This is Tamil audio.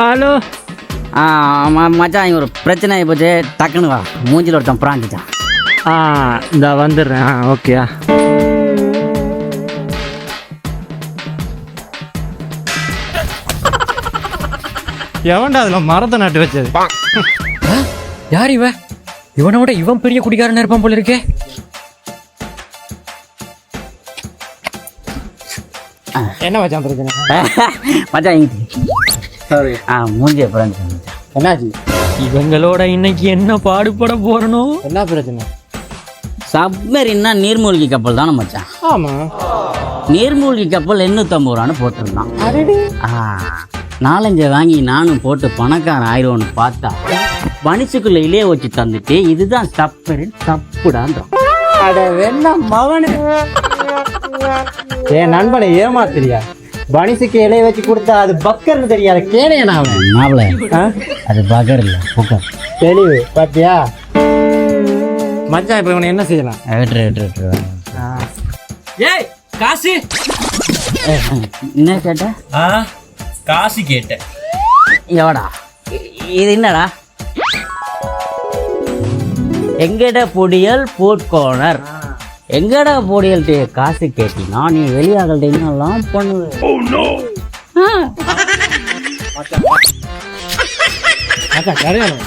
ஹலோ. மச்சான் இங்க ஒரு பிரச்சனை ஆகி போச்சு. டக்குன்னு வா. மூஞ்சில் ஒருத்தன் பிராஞ்சிட்டான். ஆ இந்த வந்துடுறேன். ஆ ஓகேயா எவன்டா அதில் மரத்தை நட்டு வச்சது? யார் இவன்? இவனை விட இவன் பெரிய குடிகாரனா இருப்பான் போல இருக்கே. என்ன வச்சான் பிரச்சனை? மச்சான் இங்க. ஆ மூஞ்சியை பிராஞ்சிட்டான் மச்சான். என்னாச்சு? இவங்களோட இன்னைக்கு என்ன பாடுபட போறனோ? என்ன பிரச்சனை? சப்மரின்னா நீர்மூழ்கி கப்பல் தானே மச்சான். ஆமாம் நீர்மூழ்கி கப்பல் எண்ணூற்றம்பது ரூபான்னு போட்டிருந்தான். ஆ நாலஞ்சை வாங்கி நானும் போட்டு பணக்காரன் ஆயிடுவோன்னு பார்த்தா மனுஷுக்குள்ள இலைய வச்சு தந்துட்டு இதுதான் சப்பரின் தப்புடான்றோம் அட வெண்ணா மவனு. என் நண்பனை ஏமாத்துறியா? பனிசுக்கு இலைய வச்சு கொடுத்தா அது பக்கர்னு தெரியாது கேனையனா அவன்? மாப்பிள ஆ? அது பகர் இல்லை புக்கர் தெளிவு பாத்தியா? மச்சான் இப்போ இவனை என்ன செய்யலாம்? விட்டுரு விட்டுரு விட்டுரு. ஏய் காசு? என்ன கேட்ட? ஆ காசு கேட்டேன். எவடா இது என்னடா? எங்கட பொடியல் ஃபுட் கார்னர் எங்கடா பொடியல் டே காசு கேட்டினா நீ வெளியாகல் என்னெல்லாம் பண்ணுவ மச்சான் கரையாளம்